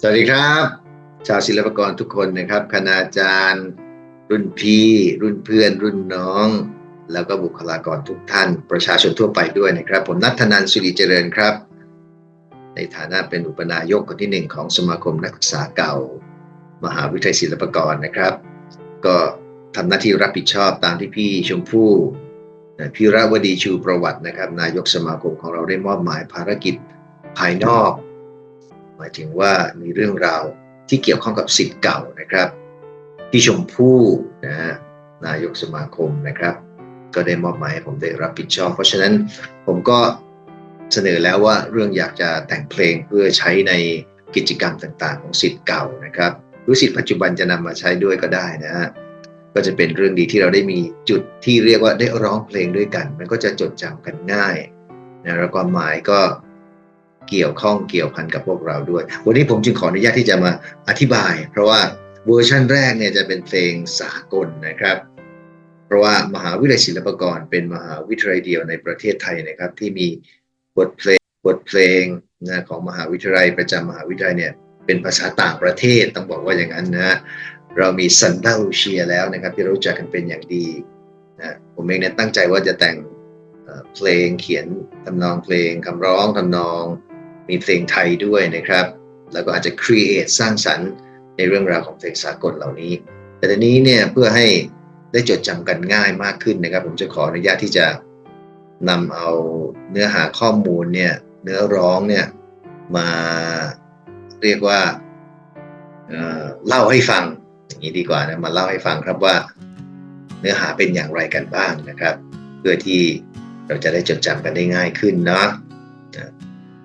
สวัสดีครับ ชาวศิลปกรทุกคนนะครับ คณาจารย์ รุ่นพี่ รุ่นเพื่อน รุ่นน้อง แล้วก็บุคลากรทุกท่าน ประชาชนทั่วไปด้วยนะครับ ผมนัทนันสุริเจริญครับ ในฐานะเป็นอุปนายกคนที่หนึ่งของสมาคมนักศึกษาเก่า มหาวิทยาลัยศิลปากรนะครับ ก็ทำหน้าที่รับผิดชอบตามที่พี่ชมพู่พี่ราวดีชูประวัตินะครับ นายกสมาคมของเราได้มอบหมายภารกิจภายนอก หมายถึงว่ามีเรื่องราวที่เกี่ยวข้องกับสิทธิ์เก่านะครับพี่ชมพู่นะฮะนายกสมาคมนะครับ ก็ได้มอบหมายให้ผมได้รับผิดชอบ เพราะฉะนั้นผมก็เสนอแล้วว่าเรื่องอยากจะแต่งเพลงเพื่อใช้ในกิจกรรมต่างๆ ของสิทธิ์เก่านะครับหรือสิทธิ์ปัจจุบันจะนำมาใช้ด้วยก็ได้นะฮะก็จะเป็นเรื่องดีที่เราได้มีจุดที่เรียกว่าได้ร้องเพลงด้วยกัน มันก็จะจดจำกันง่ายนะแล้วความหมายก็ เกี่ยวข้องเกี่ยวพันกับพวกเราด้วย วันนี้ผมจึงขออนุญาตที่จะมาอธิบาย เพราะว่าเวอร์ชันแรกเนี่ยจะเป็นเพลงสากลนะครับ เพราะว่ามหาวิทยาลัยศิลปากรเป็นมหาวิทยาลัยเดียวในประเทศไทยนะครับ ที่มีบทเพลงบทเพลงนะของมหาวิทยาลัยประจำมหาวิทยาลัยเนี่ยเป็นภาษาต่างประเทศต้องบอกว่าอย่างนั้นนะเรามีซันดาลูเชียแล้วนะครับ ที่รู้จักกันเป็นอย่างดีนะผมเองเนี่ยตั้งใจว่าจะแต่งเพลงเขียนทำนองเพลงคำร้องทำนอง มีเพลงไทยด้วยนะครับ แล้วก็อาจจะ create สร้างสรรค์ในเรื่องราวของเพลงสากลเหล่านี้ แต่ทีนี้เนี่ยเพื่อให้ได้จดจำกันง่ายมากขึ้นนะครับ ผมจะขออนุญาตที่จะนำเอาเนื้อหาข้อมูลเนี่ยเนื้อร้องเนี่ยมาเรียกว่าเเล่าให้ฟังอย่างนี้ดีกว่านะมาเล่าให้ฟังครับว่า เนื้อหาเป็นอย่างไรกันบ้างนะครับ เพื่อที่เราจะได้จดจำกันได้ง่ายขึ้นเนาะ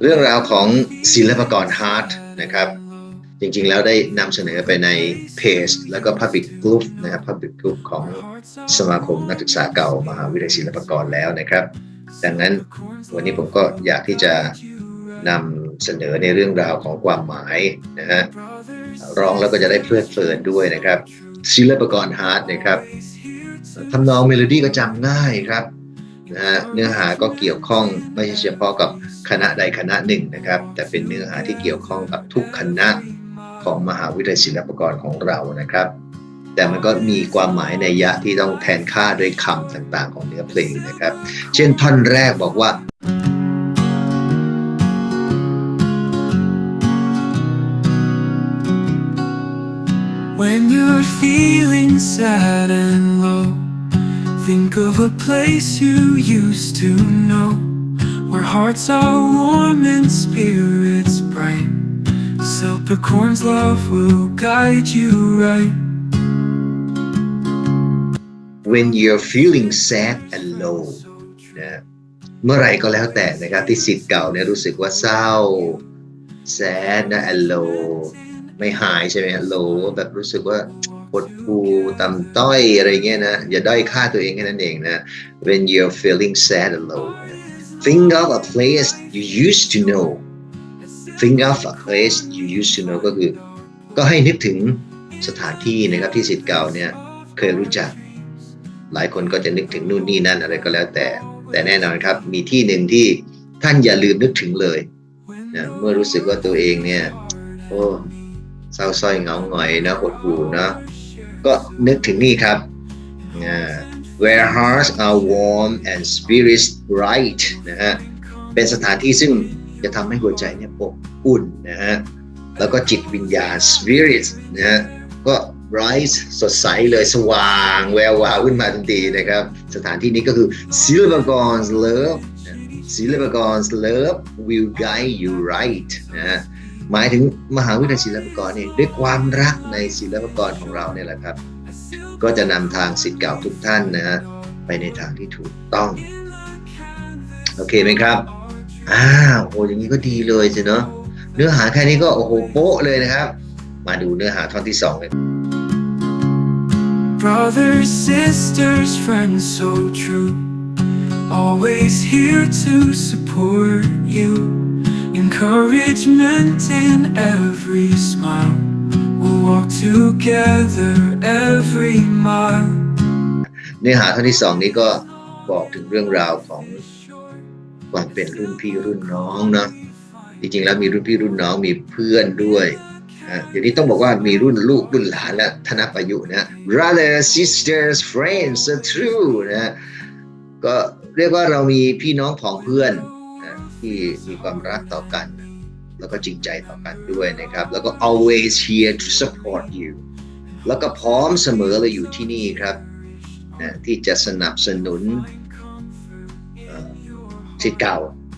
เรื่องราวของศิลปกรฮาร์ดนะครับ จริงๆแล้วได้นำเสนอไปในเพจ แล้วก็ Public Group นะครับ Public Group ของสมาคมนักศึกษาเก่ามหาวิทยาลัยศิลปากรแล้วนะครับ ดังนั้นวันนี้ผมก็อยากที่จะนำเสนอในเรื่องราวของความหมายนะฮะร้องแล้วก็จะได้เพลิดเพลินด้วยนะครับศิลปากรฮาร์ดนะครับทำนองเมโลดี้ก็จำง่ายครับ นะฮะเนื้อหาก็เกี่ยวข้องไม่ใช่เฉพาะกับคณะใดคณะหนึ่งนะครับ แต่เป็นเนื้อหาที่เกี่ยวข้องกับทุกคณะของมหาวิทยาลัยศิลปากรของเรานะครับ แต่มันก็มีความหมายในยยะที่ต้องแทนค่าด้วยคำต่างๆ ของเนื้อเพลงนะครับ เช่นท่อนแรกบอกว่า think of a place you used to know where hearts are warm and spirits bright. Silvercorn's love will guide you right. when you're feeling sad and low นะเมื่อไรก็แล้วแต่นะครับที่สิทธิ์เก่าเนี่ยรู้สึกว่าเศร้า sad นะ and low ไม่หายใช่ไหม low แบบรู้สึกว่า ปวดหูต่ำต้อยอะไรเงี้ยนะ อย่าด้อยค่าตัวเองแค่นั้นเองนะ when you're feeling sad and low think of a place you used to know think of a place you used to know ก็คือ ก็ให้นึกถึงสถานที่นะครับที่สิทธิ์เก่าเนี่ยเคยรู้จัก หลายคนก็จะนึกถึงนู่นนี่นั่นอะไรก็แล้วแต่ แต่แน่นอนครับ มีที่หนึ่งที่ท่านอย่าลืมนึกถึงเลยนะเมื่อรู้สึกว่าตัวเองเนี่ย โอ้เศร้าส้อยเหงาหงอยนะหดหู่นะ ก็นึกถึงนี่ครับ where hearts are warm and spirits bright นะฮะเป็นสถานที่ซึ่งจะทำให้หัวใจเนี่ยอบอุ่นนะฮะแล้วก็จิตวิญญาณ spirits นะฮะก็ bright สดใสเลยสว่างแวววาวขึ้นมาทันทีนะครับ สถานที่นี้ก็คือ Silvergon's Love Silvergon's Love will guide you right นะฮะ หมายถึงมหาวิทยาลัยศิลปากรเนี่ด้วยความรักในศิลปากรของเราเนี่ยแหละครับ ก็จะนำทางสิทธิ์เก่าทุกท่านนะฮะไปในทางที่ถูกต้อง โอเคไหมครับอ้าวโอ้อย่างนี้ก็ดีเลยสิเนาะเนื้อหาแค่นี้ก็โอ้โหโป๊ะเลยนะครับ มาดูเนื้อหาท่อนที่สองเลย Brothers, sisters, friends so true. Always here to support you. Encouragement in every smile. We'll walk together every mile. เนื้อหาท่อนที่สองนี้ก็บอกถึงเรื่องราวของความเป็นรุ่นพี่รุ่นน้องเนาะจริงๆแล้วมีรุ่นพี่รุ่นน้องมีเพื่อนด้วยเดี๋ยวนี้ต้องบอกว่ามีรุ่นลูกรุ่นหลานและธนประยุนะ brothers sisters friends so true นะก็เรียกว่าเรามีพี่น้องผองเพื่อน ที่มีความรักต่อกัน แล้วก็จริงใจต่อกันด้วยนะครับ แล้วก็ always here to support you แล้วก็พร้อมเสมอเลยอยู่ที่นี่ครับนะที่จะสนับสนุนสิทธิ์เก่า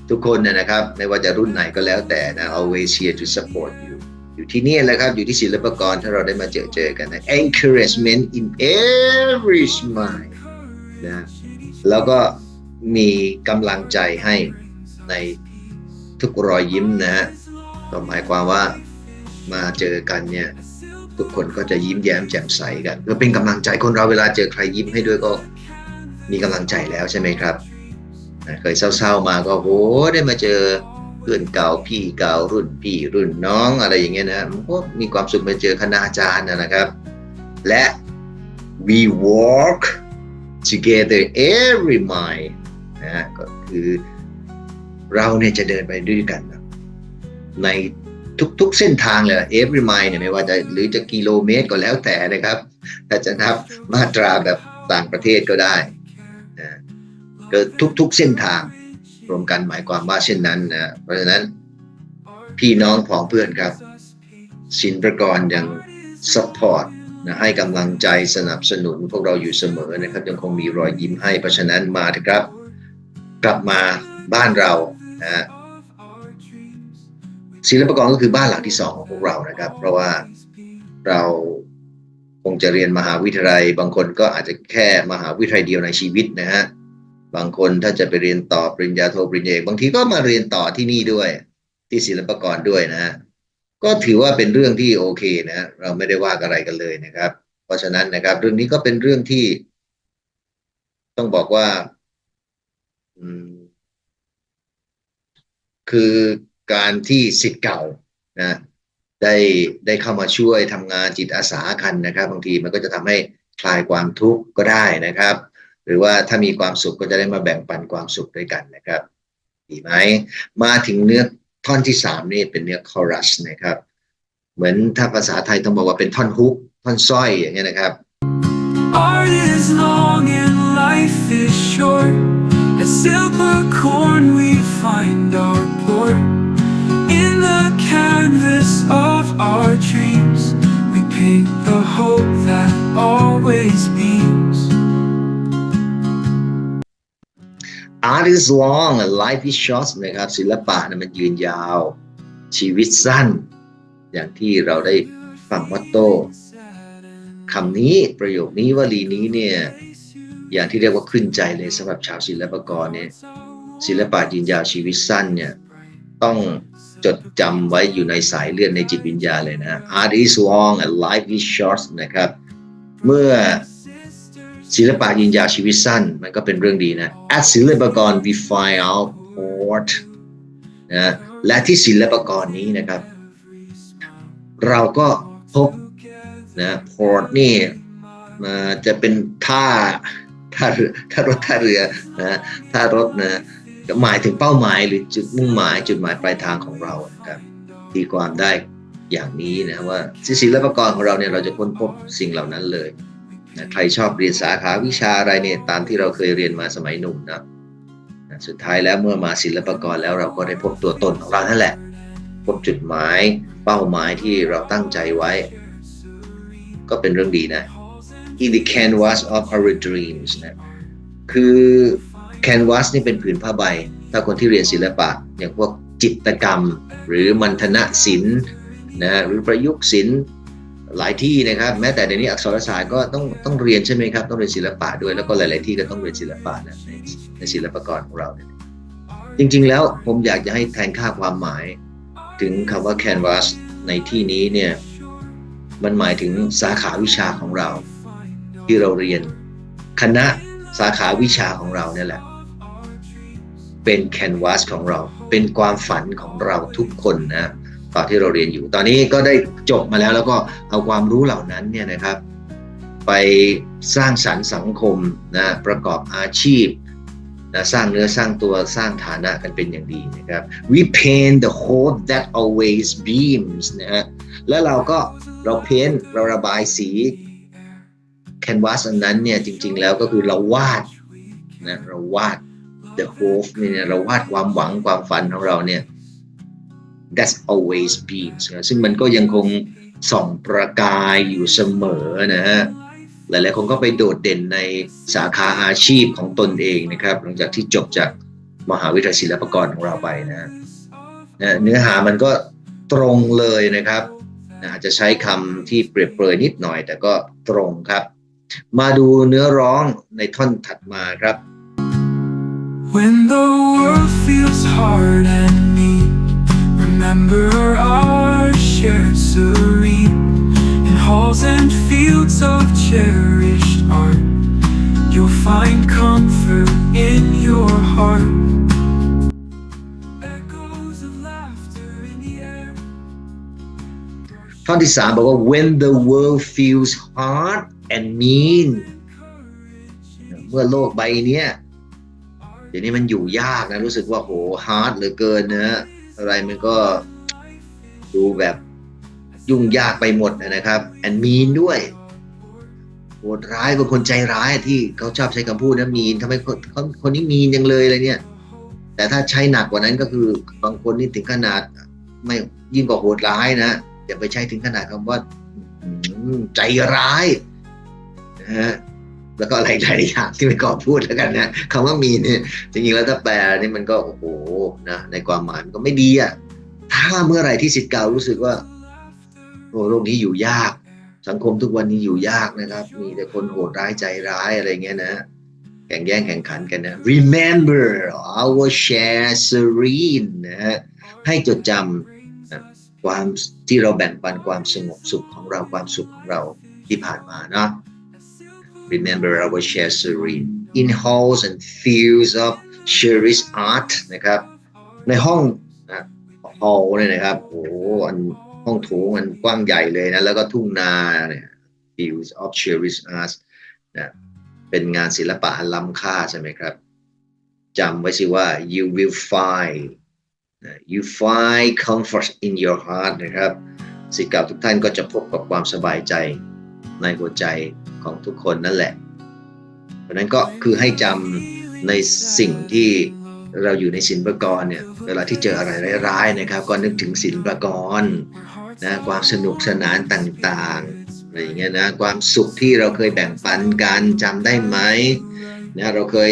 ทุกคนนะนะครับ ไม่ว่าจะรุ่นไหนก็แล้วแต่นะ always here to support you อยู่ที่นี่แหละครับ อยู่ที่ศิลปากรถ้าเราได้มาเจอเจอกันนะ encouragement in every smile นะแล้วก็มีกำลังใจให้ ในทุกรอยยิ้มนะฮะก็หมายความว่ามาเจอกันเนี่ยทุกคนก็จะยิ้มแย้มแจ่มใสกันก็เป็นกำลังใจคนเราเวลาเจอใครยิ้มให้ด้วยก็มีกำลังใจแล้วใช่ไหมครับเคยเศร้าๆมาก็โหได้มาเจอเพื่อนเก่าพี่เก่ารุ่นพี่รุ่นน้องอะไรอย่างเงี้ยนะมันก็มีความสุขมาเจอคณาจารย์นะครับ และ we walk together every mile นะก็คือ เราเนี่ยจะเดินไปด้วยกันในทุกๆเส้นทางเลย every mile เนี่ยไม่ว่าจะหรือจะกิโลเมตรก็แล้วแต่นะครับ ถ้าจะนับมาตราแบบต่างประเทศก็ได้นะก็ทุกๆเส้นทางรวมกันหมายความว่าเช่นนั้นนะเพราะฉะนั้นพี่น้องของเพื่อนครับสินประกรยัง support นะให้กำลังใจสนับสนุนพวกเราอยู่เสมอนะครับยังคงมีรอยยิ้มให้เพราะฉะนั้นมาเถอะครับ กลับมาบ้านเรา นะศิลปกรก็คือบ้านหลังที่สองของพวกเรานะครับ เพราะว่าเราคงจะเรียนมหาวิทยาลัย บางคนก็อาจจะแค่มหาวิทยาลัยเดียวในชีวิตนะฮะบางคนถ้าจะไปเรียนต่อปริญญาโทปริญญาเอกบางทีก็มาเรียนต่อที่นี่ด้วย ที่ศิลปากรด้วยนะฮะก็ถือว่าเป็นเรื่องที่โอเคนะ เราไม่ได้ว่าอะไรกันเลยนะครับ เพราะฉะนั้นนะครับ เรื่องนี้ก็เป็นเรื่องที่ ต้องบอกว่า อืม คือการที่สิทธิ์เก่านะได้ได้เข้ามาช่วยทำงานจิตอาสากันนะครับ บางทีมันก็จะทำให้คลายความทุกข์ก็ได้นะครับ หรือว่าถ้ามีความสุขก็จะได้มาแบ่งปันความสุขด้วยกันนะครับ ดีไหมมาถึงเนื้อท่อนที่สามนี่เป็นเนื้อคอรัสนะครับ เหมือนถ้าภาษาไทยต้องบอกว่าเป็นท่อนฮุกท่อนสร้อยอย่างเงี้ยนะครับ Art is long and life is short. A silver corn we find our port. In the canvas of our dreams, we paint the hope that always beams. art is long and life is short นะครับศิลปะนะมันยืนยาว ชีวิตสั้น อย่างที่เราได้ฟังมอตโต้คำนี้ประโยคนี้วลีนี้เนี่ยอย่างที่เรียกว่าขึ้นใจเลยสำหรับชาวศิลปกรเนี่ยศิลปะยืนยาวชีวิตสั้นเนี่ย ต้องจดจำไว้อยู่ในสายเลือดในจิตวิญญาณเลยนะ art is long and life is short นะครับ เมื่อศิลปะยืนยาชีวิตสั้น มันก็เป็นเรื่องดีนะ at ศิลปกร we find out port นะและที่ศิลปกรนี้นะครับ เราก็พบนะ port นี่จะเป็นท่าท่าเรือท่ารถท่าเรือนะท่ารถนะ หมายถึงเป้าหมายหรือจุดมุ่งหมายจุดหมายปลายทางของเรานะครับตีความได้อย่างนี้นะว่าศิลปกรของเราเนี่ยเราจะค้นพบสิ่งเหล่านั้นเลยนะใครชอบเรียนสาขาวิชาอะไรเนี่ยตามที่เราเคยเรียนมาสมัยหนุ่มนะนะสุดท้ายแล้วเมื่อมาศิลปกรแล้วเราก็ได้พบตัวตนของเรานั่นแหละ พบจุดหมายเป้าหมายที่เราตั้งใจไว้ ก็เป็นเรื่องดีนะ in the canvas of our dreams นะคือ canvas นี่เป็นผืนผ้าใบ ถ้าคนที่เรียนศิลปะ อย่างพวกจิตกรรม หรือมัณฑนศิลป์นะหรือประยุกต์ศิลป์หลายที่นะครับ แม้แต่เดี๋ยวนี้อักษรศาสตร์ก็ต้องต้องเรียนใช่ไหมครับต้องเรียนศิลปะด้วยแล้วก็หลาย ๆ ที่ก็ต้องเรียนศิลปะนะในในศิลปกรของเราเนี่ยจริง ๆ แล้วผมอยากจะให้แทนค่าความหมาย ถึงคำว่า canvas ในที่นี้เนี่ยมันหมายถึงสาขาวิชาของเรา ที่เราเรียนคณะสาขาวิชาของเราเนี่ยแหละ เป็น canvas ของเรา เป็นความฝันของเราทุกคนนะตอนที่เราเรียนอยู่ ตอนนี้ก็ได้จบมาแล้วแล้วก็เอาความรู้เหล่านั้นเนี่ยนะครับ ไปสร้างสรรค์สังคมนะประกอบอาชีพนะสร้างเนื้อสร้างตัวสร้างฐานะกันเป็นอย่างดีนะครับ we paint the hope that always beams นะฮะแล้วเราก็เราเพ้นเราระบายสีแคนวาสอันนั้นเนี่ยจริง ๆ แล้วก็คือเราวาดนะเราวาด the hope เนี่ยเราวาดความหวังความฝันของเราเนี่ย that's always beams นะซึ่งมันก็ยังคงส่องประกายอยู่เสมอนะฮะหลายๆคนก็ไปโดดเด่นในสาขาอาชีพของตนเองนะครับ หลังจากที่จบจากมหาวิทยาลัยศิลปากรของเราไปนะนะเนื้อหามันก็ตรงเลยนะครับอาจจะใช้คำที่เปรียบเปรยนิดหน่อย แต่ก็ตรงครับ มาดูเนื้อร้องในท่อนถัดมาครับ When the world feels hard and mean, remember our shared serene in halls and fields of cherished art. You'll find comfort in your heart. Echoes of laughter in the air. ท่อนที่สามบอกว่า when the world feels hard and mean เมื่อโลกใบเนี้ยเ ดี๋ยวนี้มันอยู่ยากนะรู้สึกว่าโหฮาร์ดเหลือเกินนะอะไรมันก็ดูแบบยุ่งยากไปหมดนะครับ and mean ด้วยโหดร้ายบาคนใจร้ายที่เขาชอบใช้คำพูดนะมีนทำไมคนคนนี้มีนยังเลยอะไรเนี่ย แต่ถ้าใช้หนักกว่านั้นก็คือบางคนนี่ถึงขนาด ไม่ยิ่งกว่าโหดร้ายนะอย่าไปใช้ถึงขนาดคำว่าใจร้ายนะฮะ แล้วก็อะไรหลายอย่างที่ไม่ก่อพูดแล้วกันนะคำว่ามีเนี่ยจริงๆแล้วถ้าแปลนี่มันก็โอ้โหนะในความหมายมันก็ไม่ดีอะถ้าเมื่อไรที่สิทธิ์เก่ารู้สึกว่าโอ้โลกนี้อยู่ยาก สังคมทุกวันนี้อยู่ยากนะครับ มีแต่คนโหดร้ายใจร้ายอะไรเงี้ยนะแข่งแย่งแข่งขันกันนะ remember our share serene นะฮะให้จดจำความที่เราแบ่งปันความสงบสุขของเราความสุขของเราที่ผ่านมาเนาะ remember our share serene in halls and fields of cherished art นะครับ ในห้องนะ hall เนี่ยนะครับ โอ้โหอันห้องโถงมันกว้างใหญ่เลยนะ แล้วก็ทุ่งนาเนี่ย fields of cherished art นะเป็นงานศิลปะอันล้ำค่าใช่ไหมครับจำไว้สิว่า you will find นะ you find comfort in your heart นะครับสิทธิ์เก่าทุกท่านก็จะพบกับความสบายใจในหัวใจ ของทุกคนนั่นแหละ เพราะนั้นก็คือให้จำในสิ่งที่เราอยู่ในศิลปากรเนี่ยเวลาที่เจออะไรร้ายๆนะครับ ก็นึกถึงศิลปากรนะความสนุกสนานต่างๆอะไรอย่างเงี้ยนะความสุขที่เราเคยแบ่งปันกันจำได้ไหมนะเราเคย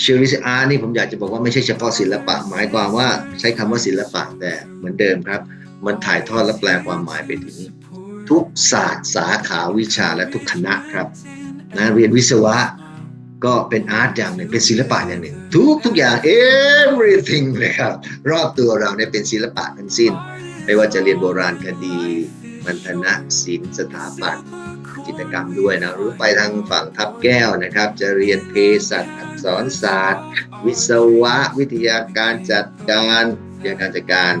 เชอริสอาร์นี่ผมอยากจะบอกว่าไม่ใช่เฉพาะศิลปะ หมายความว่าใช้คำว่าศิลปะแต่เหมือนเดิมครับ มันถ่ายทอดและแปลความหมายไปถึง ทุกศาสตร์สาขาวิชาและทุกคณะครับนะเรียนวิศวะก็เป็นอาร์ตอย่างหนึ่งเป็นศิลปะอย่างหนึ่ง ทุกทุกอย่าง everything เลยครับ รอบตัวเราเนี่ยเป็นศิลปะทั้งสิ้น ไม่ว่าจะเรียนโบราณคดีมัณฑนศิลป์สถาปัตย์จิตรกรรมด้วยนะหรือไปทางฝั่งทับแก้วนะครับ จะเรียนเภสัชอักษรศาสตร์ วิศวะ วิทยาการจัดการวิทยาการจัดการ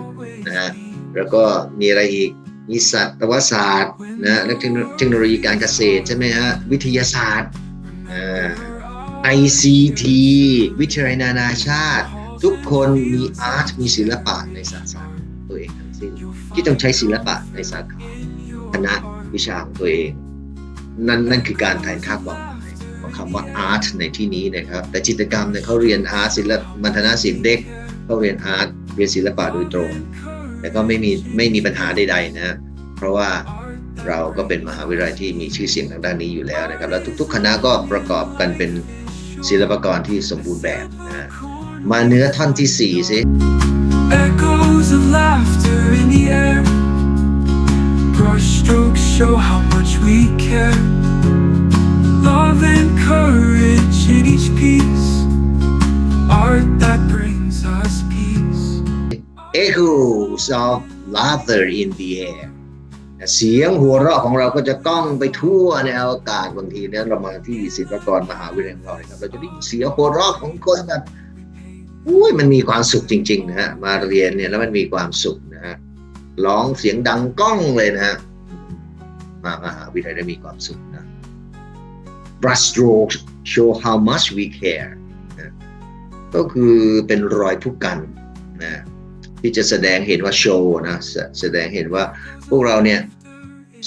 นะฮะแล้วก็มีอะไรอีก มีสัตวศาสตร์นะและเทคโนโลยีการเกษตรใช่ไหมฮะวิทยาศาสตร์อ่า ICT วิทยาลัยนานาชาติ ทุกคนมีอาร์ตมีศิลปะในสาขาตัวเองทั้งสิ้นที่ต้องใช้ศิลปะในสาขาคณะวิชาของตัวเอง นั่นนั่นคือการถ่ายทอดความหมายของคำว่าอาร์ตในที่นี้นะครับ แต่จิตรกรรมเนี่ยเขาเรียนอาร์ตศิลปมัณฑนศิลป์เด็กเขาเรียนอาร์ตเรียนศิลปะโดยตรง แต่ก็ไม่มีไม่มีปัญหาใดๆนะ เพราะว่าเราก็เป็นมหาวิทยาลัยที่มีชื่อเสียงทางด้านนี้อยู่แล้วนะครับ แล้วทุกๆ คณะก็ประกอบกันเป็นศิลปากรที่สมบูรณ์แบบนะมาเนื้อท่อนที่สี่สิ Echoes of laughter in the air. Brushstrokes show how much we care. Love and courage in each piece. Art that brings us peace. Echoes of laughter in the air เสียงหัวเราะของเราก็จะก้องไปทั่วในอวกาศบางทีเนี่ยเรามาที่ศิลปากรมหาวิทยาลัยของเราเนี่ยครับเราจะได้ยินเสียงหัวเราะของคนแบบอุ้ยมันมีความสุขจริงๆนะฮะมาเรียนเนี่ยแล้วมันมีความสุขนะฮะร้องเสียงดังก้องเลยนะฮะมามหาวิทยาลัยได้มีความสุขนะ brush strokes show how much we care นะก็คือเป็นรอยผู้กันนะ ที่จะแสดงเห็นว่าโชว์นะแสดงเห็นว่าพวกเราเนี่ย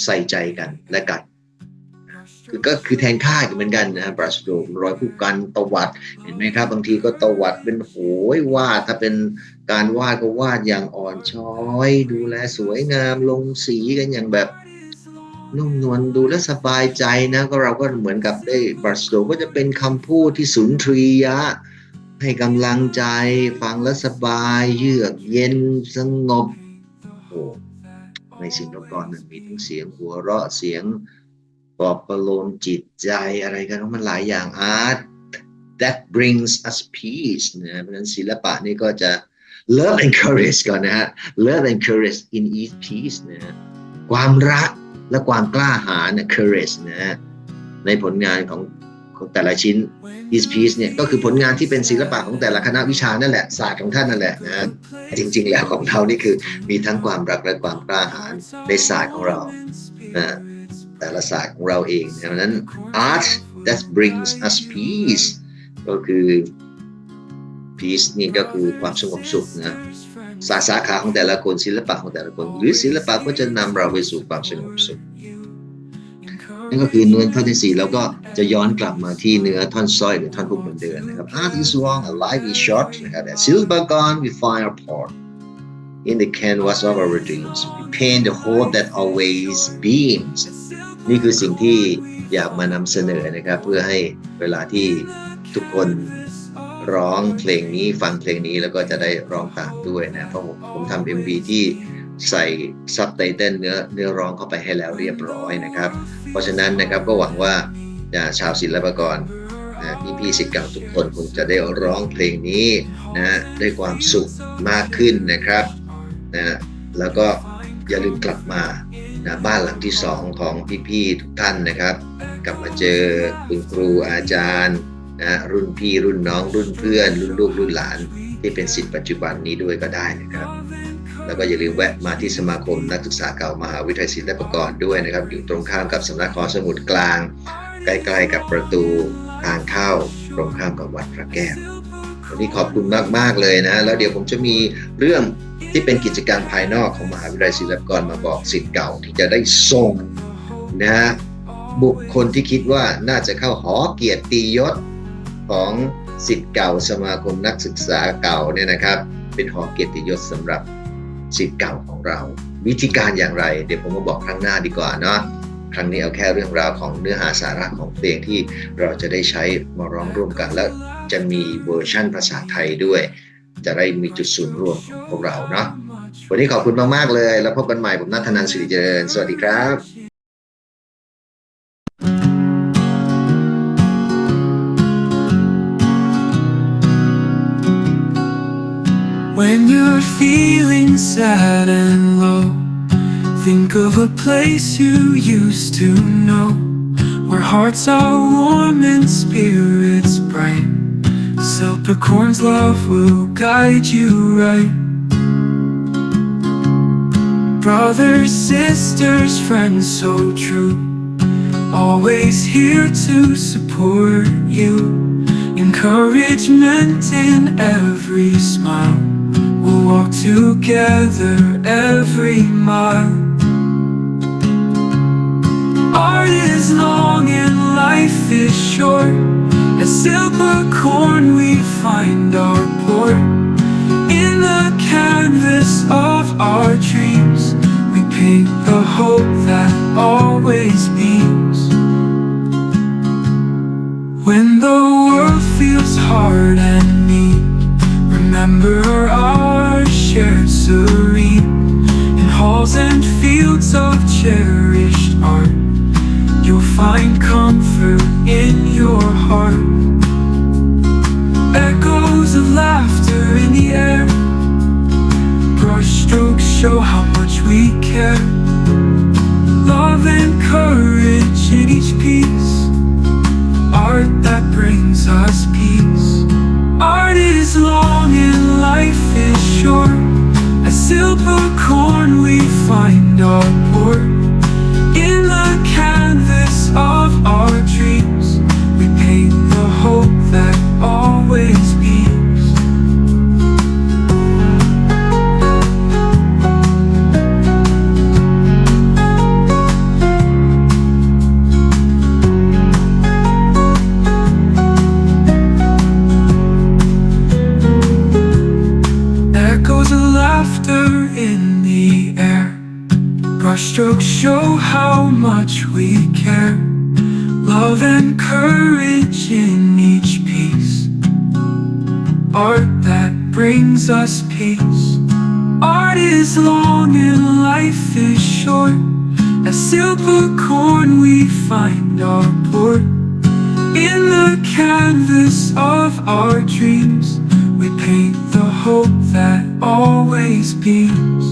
ใส่ใจกันและกันคือก็คือแทนค่าเหมือนกันนะบรัชโดรอยผู้กันตวัดเห็นไหมครับ บางทีก็ตวัดเป็นโหยวาดถ้าเป็นการวาดก็วาดอย่างอ่อนช้อย ดูแลสวยงามลงสีกันอย่างแบบนุ่มนวลดูแลสบายใจนะก็เราก็เหมือนกับได้บรัชโดก็จะเป็นคำพูดที่สุนทรียะ ให้กำลังใจฟังแล้วสบายเยือกเย็นสงบโอ้ในสิ่งประกอบมันมีทั้งเสียงหัวเราะเสียงปลอบประโลมจิตใจอะไรกันมันหลายอย่าง art that brings us peace นะเพราะฉะนั้นศิลปะนี่ก็จะ love and courage ก่อนนะฮะ love and courage in each piece นะฮะความรักและความกล้าหาญนะ courage นะฮะในผลงานของ ของแต่ละชิ้น each piece เนี่ยก็คือผลงานที่เป็นศิลปะของแต่ละคณะวิชานั่นแหละศาสตร์ของท่านนั่นแหละนะจริง ๆ แล้วของเรานี่คือมีทั้งความรักและความกล้าหาญในศาสตร์ของเรานะแต่ละศาสตร์ของเราเองดังนั้น art that brings us peace ก็คือ peace นี่ก็คือความสงบสุขนะสาสาขาของแต่ละคนศิลปะของแต่ละคน หรือศิลปะก็จะนำเราไปสู่ความสงบสุข นั่นก็คือเนื้อท่อนที่สี่แล้วก็จะย้อนกลับมาที่เนื้อท่อนสร้อยหรือท่อนฮุกเหมือนเดิมนะครับ Art is long a life is short นะครับ At silver gone we find our part in the canvas of our dreams we paint the hole that always beams นี่คือสิ่งที่อยากมานำเสนอนะครับ เพื่อให้เวลาที่ทุกคนร้องเพลงนี้ฟังเพลงนี้แล้วก็จะได้ร้องตามด้วยนะเพราะผมผมทำ MV ที่ ใส่ซับไตเติลเนื้อเนื้อร้องเข้าไปให้แล้วเรียบร้อยนะครับ เพราะฉะนั้นนะครับก็หวังว่าชาวศิลปากรพี่พี่ๆศิษย์เก่าทุกคนคงจะได้ร้องเพลงนี้นะด้วยความสุขมากขึ้นนะครับนะแล้วก็อย่าลืมกลับมานะบ้านหลังที่สองของพี่ๆทุกท่านนะครับ กลับมาเจอคุณครูอาจารย์นะรุ่นพี่รุ่นน้องรุ่นเพื่อน รุ่นลูกรุ่นหลาน ที่เป็นศิษย์ปัจจุบันนี้ด้วยก็ได้นะครับ แล้วก็อย่าลืมแวะมาที่สมาคมนักศึกษาเก่ามหาวิทยาลัยศิลปากรด้วยนะครับ อยู่ตรงข้ามกับสำนักหอสมุดกลาง ใกล้ๆกับประตูทางเข้า ตรงข้ามกับวัดพระแก้ววันนี้ขอบคุณมากๆเลยนะ แล้วเดี๋ยวผมจะมีเรื่องที่เป็นกิจการภายนอกของมหาวิทยาลัยศิลปากรมาบอกสิทธิ์เก่าที่จะได้ส่งนะฮะบุคคลที่คิดว่าน่าจะเข้าหอเกียรติยศของสิทธิ์เก่าสมาคมนักศึกษาเก่าเนี่ยนะครับ เป็นหอเกียรติยศสำหรับ สิทธิ์เก่าของเรา วิธีการอย่างไร เดี๋ยวผมมาบอกครั้งหน้าดีกว่าเนาะครั้งนี้เอาแค่เรื่องราวของเนื้อหาสาระของเพลงที่เราจะได้ใช้มาร้องร่วมกัน แล้วจะมีเวอร์ชั่นภาษาไทยด้วย จะได้มีจุดศูนย์รวมของพวกเราเนาะวันนี้ขอบคุณมาก ๆ เลย แล้วพบกันใหม่ผมนัทนันสิริเจริญ สวัสดีครับ When you're feeling sad and low, think of a place you used to know where hearts are warm and spirits bright. Silvercorn's love will guide you right. Brothers, sisters, friends so true, always here to support you. Encouragement in every smile. We'll walk together every mile. Art is long and life is short. At silver corn we find our port. In the canvas of our dreams, we paint the hope that always beams. Brings us peace. Art is long and life is short. At silver corn we find Our strokes show how much we care. Love and courage in each piece. Art that brings us peace. Art is long and life is short. As silver corn we find our port. In the canvas of our dreams, we paint the hope that always beams.